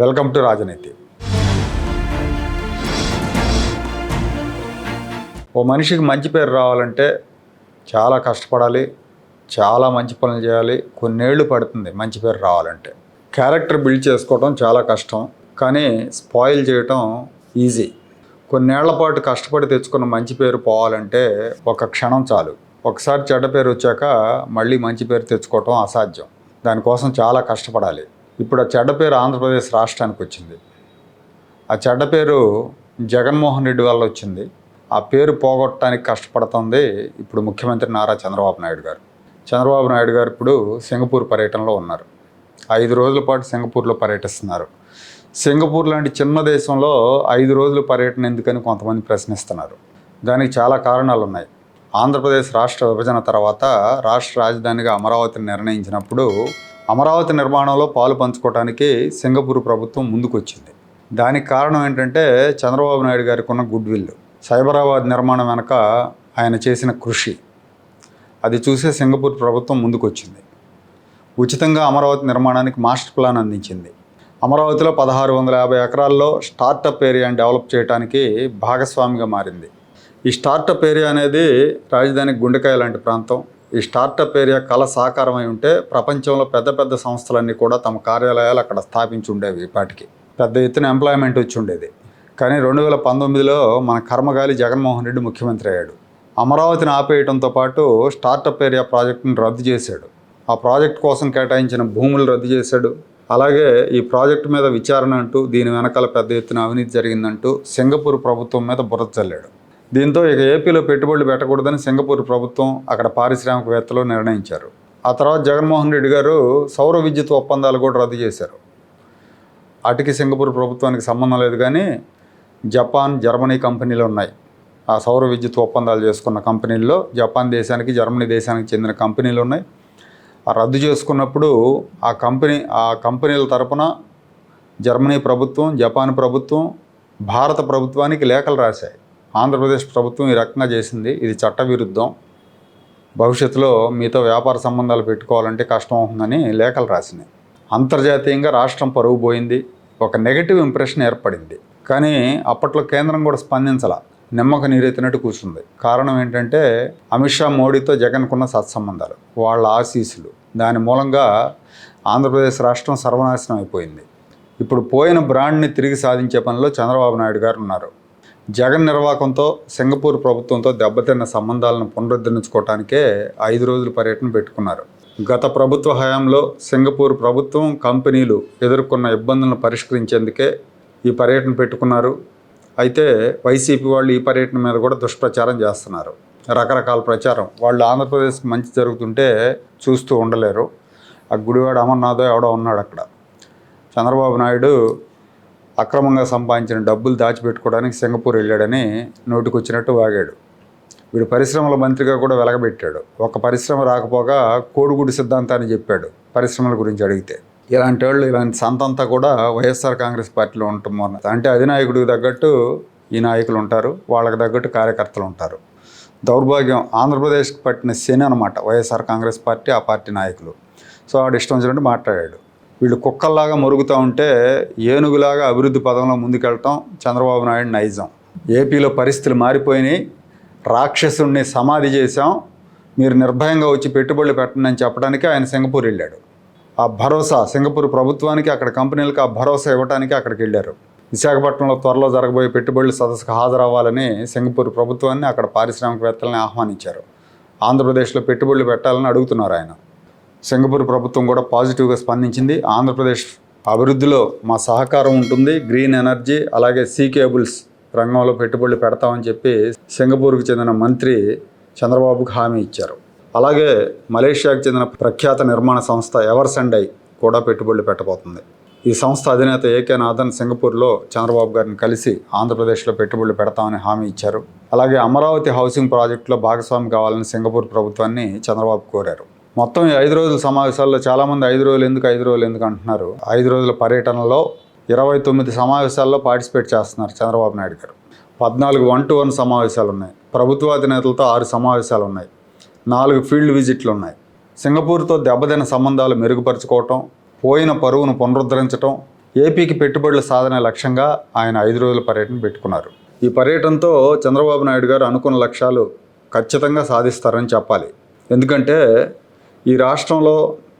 Welcome to రాజనీతి. ఓ మనిషికి మంచి పేరు రావాలంటే చాలా కష్టపడాలి చాలా మంచి పనులు చేయాలి కొన్నేళ్ళు పడుతుంది మంచి పేరు రావాలంటే. క్యారెక్టర్ బిల్డ్ చేసుకోవడం చాలా కష్టం కానీ స్పాయిల్ చేయటం ఈజీ. కొన్నేళ్ళ పాటు కష్టపడి తెచ్చుకున్న మంచి పేరు పోవాలంటే ఒక క్షణం చాలు. ఒకసారి చెడ్డ పేరు వచ్చాక మళ్ళీ మంచి పేరు తెచ్చుకోవటం అసాధ్యం. దానికోసం చాలా కష్టపడాలి. ఇప్పుడు ఆ చెడ్డ పేరు ఆంధ్రప్రదేశ్ రాష్ట్రానికి వచ్చింది. ఆ చెడ్డ పేరు జగన్మోహన్ రెడ్డి వల్ల వచ్చింది. ఆ పేరు పోగొట్టడానికి కష్టపడుతుంది ఇప్పుడు ముఖ్యమంత్రి నారా చంద్రబాబు నాయుడు గారు. చంద్రబాబు నాయుడు గారు ఇప్పుడు సింగపూర్ పర్యటనలో ఉన్నారు. ఐదు రోజుల పాటు సింగపూర్లో పర్యటిస్తున్నారు. సింగపూర్ లాంటి చిన్న దేశంలో ఐదు రోజులు పర్యటన ఎందుకని కొంతమంది ప్రశ్నిస్తున్నారు. దానికి చాలా కారణాలు ఉన్నాయి. ఆంధ్రప్రదేశ్ రాష్ట్ర విభజన తర్వాత రాష్ట్ర రాజధానిగా అమరావతిని నిర్ణయించినప్పుడు అమరావతి నిర్మాణంలో పాలు పంచుకోవడానికి సింగపూర్ ప్రభుత్వం ముందుకొచ్చింది. దానికి కారణం ఏంటంటే చంద్రబాబు నాయుడు గారికి ఉన్న గుడ్ విల్ సైబరాబాద్ నిర్మాణం వెనక ఆయన చేసిన కృషి. అది చూసే సింగపూర్ ప్రభుత్వం ముందుకొచ్చింది. ఉచితంగా అమరావతి నిర్మాణానికి మాస్టర్ ప్లాన్ అందించింది. అమరావతిలో పదహారు వందల యాభై ఎకరాల్లో స్టార్టప్ ఏరియాని డెవలప్ చేయడానికి భాగస్వామిగా మారింది. ఈ స్టార్టప్ ఏరియా అనేది రాజధాని గుండెకాయ లాంటి ప్రాంతం. ఈ స్టార్టప్ ఏరియా కళ సాకారమై ఉంటే ప్రపంచంలో పెద్ద పెద్ద సంస్థలన్నీ కూడా తమ కార్యాలయాలు అక్కడ స్థాపించి ఉండేవి ఇప్పటికి. పెద్ద ఎత్తున ఎంప్లాయ్మెంట్ వచ్చి ఉండేది కానీ రెండు వేల పంతొమ్మిదిలో మన కర్మగాలి జగన్మోహన్ రెడ్డి ముఖ్యమంత్రి అయ్యాడు. అమరావతిని ఆపేయడంతో పాటు స్టార్టప్ ఏరియా ప్రాజెక్టును రద్దు చేశాడు. ఆ ప్రాజెక్ట్ కోసం కేటాయించిన భూములు రద్దు చేశాడు. అలాగే ఈ ప్రాజెక్టు మీద విచారణ అంటూ దీని వెనకాల పెద్ద ఎత్తున అవినీతి జరిగిందంటూ సింగపూర్ ప్రభుత్వం మీద బురద చల్లాడు. దీంతో ఇక ఏపీలో పెట్టుబడులు పెట్టకూడదని సింగపూర్ ప్రభుత్వం అక్కడ పారిశ్రామికవేత్తలు నిర్ణయించారు. ఆ తర్వాత జగన్మోహన్ రెడ్డి గారు సౌర విద్యుత్ ఒప్పందాలు కూడా రద్దు చేశారు. అటుకి సింగపూర్ ప్రభుత్వానికి సంబంధం లేదు కానీ జపాన్ జర్మనీ కంపెనీలు ఉన్నాయి. ఆ సౌర విద్యుత్ ఒప్పందాలు చేసుకున్న కంపెనీల్లో జపాన్ దేశానికి జర్మనీ దేశానికి చెందిన కంపెనీలు ఉన్నాయి. ఆ రద్దు చేసుకున్నప్పుడు ఆ కంపెనీ ఆ కంపెనీల తరపున జర్మనీ ప్రభుత్వం జపాన్ ప్రభుత్వం భారత ప్రభుత్వానికి లేఖలు రాశాయి. ఆంధ్రప్రదేశ్ ప్రభుత్వం ఈ రకంగా చేసింది. ఇది చట్టవిరుద్ధం. భవిష్యత్తులో మీతో వ్యాపార సంబంధాలు పెట్టుకోవాలంటే కష్టం అవుతుందని లేఖలు రాసినాయి. అంతర్జాతీయంగా రాష్ట్రం పరువు పోయింది. ఒక నెగటివ్ ఇంప్రెషన్ ఏర్పడింది. కానీ అప్పట్లో కేంద్రం కూడా స్పందించాల. నిమ్మక నీరెత్తినట్టు కూర్చుంది. కారణం ఏంటంటే అమిత్ షా మోడీతో జగన్కున్న సత్సంబంధాలు. వాళ్ళ ఆశీస్సులు. దాని మూలంగా ఆంధ్రప్రదేశ్ రాష్ట్రం సర్వనాశనం అయిపోయింది. ఇప్పుడు పోయిన బ్రాండ్ని తిరిగి సాధించే పనిలో చంద్రబాబు నాయుడు గారు ఉన్నారు. జగన్ నిర్వాహకంతో సింగపూర్ ప్రభుత్వంతో దెబ్బతిన్న సంబంధాలను పునరుద్ధరించుకోవటానికే ఐదు రోజుల పర్యటన పెట్టుకున్నారు. గత ప్రభుత్వ హయాంలో సింగపూర్ ప్రభుత్వం కంపెనీలు ఎదుర్కొన్న ఇబ్బందులను పరిష్కరించేందుకే ఈ పర్యటన పెట్టుకున్నారు. అయితే వైసీపీ వాళ్ళు ఈ పర్యటన మీద కూడా దుష్ప్రచారం చేస్తున్నారు. రకరకాల ప్రచారం. వాళ్ళు ఆంధ్రప్రదేశ్కి మంచి జరుగుతుంటే చూస్తూ ఉండలేరు. ఆ గుడివాడ అమర్నాథ్ ఎవడో ఉన్నాడు అక్కడ. చంద్రబాబు నాయుడు అక్రమంగా సంపాదించిన డబ్బులు దాచిపెట్టుకోవడానికి సింగపూర్ వెళ్ళాడని నోటికొచ్చినట్టు వాగాడు. వీడు పరిశ్రమల మంత్రిగా కూడా వెలగబెట్టాడు. ఒక పరిశ్రమ రాకపోగా కోడిగుడి సిద్ధాంతాన్ని చెప్పాడు పరిశ్రమల గురించి అడిగితే. ఇలాంటి వాళ్ళు ఇలాంటి సంతంతా కూడా వైఎస్ఆర్ కాంగ్రెస్ పార్టీలో ఉంటాం అంటే అధినాయకుడికి తగ్గట్టు ఈ నాయకులు ఉంటారు వాళ్ళకి తగ్గట్టు కార్యకర్తలు ఉంటారు. దౌర్భాగ్యం ఆంధ్రప్రదేశ్కి పట్టిన శని అనమాట వైఎస్ఆర్ కాంగ్రెస్ పార్టీ ఆ పార్టీ నాయకులు. సో వాడు ఇష్టం వచ్చినట్టు మాట్లాడాడు. వీళ్ళు కుక్కల్లాగా మరుగుతూ ఉంటే ఏనుగులాగా అభివృద్ధి పదంలో ముందుకెళ్ళటం చంద్రబాబు నాయుడు నైజం. ఏపీలో పరిస్థితులు మారిపోయినాయి. రాక్షసుణ్ణి సమాధి చేశాం. మీరు నిర్భయంగా వచ్చి పెట్టుబడులు పెట్టండి అని చెప్పడానికి ఆయన సింగపూర్ వెళ్ళాడు. ఆ భరోసా సింగపూర్ ప్రభుత్వానికి అక్కడ కంపెనీలకు ఆ భరోసా ఇవ్వడానికి అక్కడికి వెళ్ళారు. విశాఖపట్నంలో త్వరలో జరగబోయే పెట్టుబడుల సదస్సుకు హాజరవ్వాలని సింగపూర్ ప్రభుత్వాన్ని అక్కడ పారిశ్రామికవేత్తలని ఆహ్వానించారు. ఆంధ్రప్రదేశ్లో పెట్టుబడులు పెట్టాలని అడుగుతున్నారు ఆయన. సింగపూర్ ప్రభుత్వం కూడా పాజిటివ్గా స్పందించింది. ఆంధ్రప్రదేశ్ అభివృద్ధిలో మా సహకారం ఉంటుంది. గ్రీన్ ఎనర్జీ అలాగే సీ కేబుల్స్ రంగంలో పెట్టుబడులు పెడతామని చెప్పి సింగపూర్కు చెందిన మంత్రి చంద్రబాబుకు హామీ ఇచ్చారు. అలాగే మలేషియాకు చెందిన ప్రఖ్యాత నిర్మాణ సంస్థ ఎవర్ అండ్ కూడా పెట్టుబడులు పెట్టబోతుంది. ఈ సంస్థ అధినేత ఏకే నాథన్ సింగపూర్లో చంద్రబాబు గారిని కలిసి ఆంధ్రప్రదేశ్లో పెట్టుబడులు పెడతామని హామీ ఇచ్చారు. అలాగే అమరావతి హౌసింగ్ ప్రాజెక్టులో భాగస్వామి కావాలని సింగపూర్ ప్రభుత్వాన్ని చంద్రబాబు కోరారు. మొత్తం ఈ ఐదు రోజుల సమావేశాల్లో చాలామంది ఐదు రోజులు ఎందుకు ఐదు రోజులు ఎందుకు అంటున్నారు? ఐదు రోజుల పర్యటనలో ఇరవై తొమ్మిది సమావేశాల్లో పార్టిసిపేట్ చేస్తున్నారు చంద్రబాబు నాయుడు గారు. పద్నాలుగు వన్ టు వన్ సమావేశాలు ఉన్నాయి. ప్రభుత్వాధినేతలతో ఆరు సమావేశాలు ఉన్నాయి. నాలుగు ఫీల్డ్ విజిట్లు ఉన్నాయి. సింగపూర్తో దెబ్బతిన సంబంధాలు మెరుగుపరుచుకోవటం పోయిన పరువును పునరుద్ధరించటం ఏపీకి పెట్టుబడుల సాధన లక్ష్యంగా ఆయన ఐదు రోజుల పర్యటన పెట్టుకున్నారు. ఈ పర్యటనతో చంద్రబాబు నాయుడు గారు అనుకున్న లక్ష్యాలు ఖచ్చితంగా సాధిస్తారని చెప్పాలి. ఎందుకంటే ఈ రాష్ట్రంలో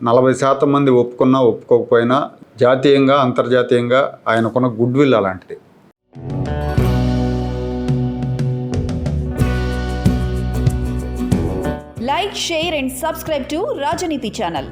నలభై శాతం మంది ఒప్పుకున్నా ఒప్పుకోకపోయినా జాతీయంగా అంతర్జాతీయంగా ఆయనకున్న గుడ్ విల్ అలాంటిది. Like share and subscribe to Rajaneethi channel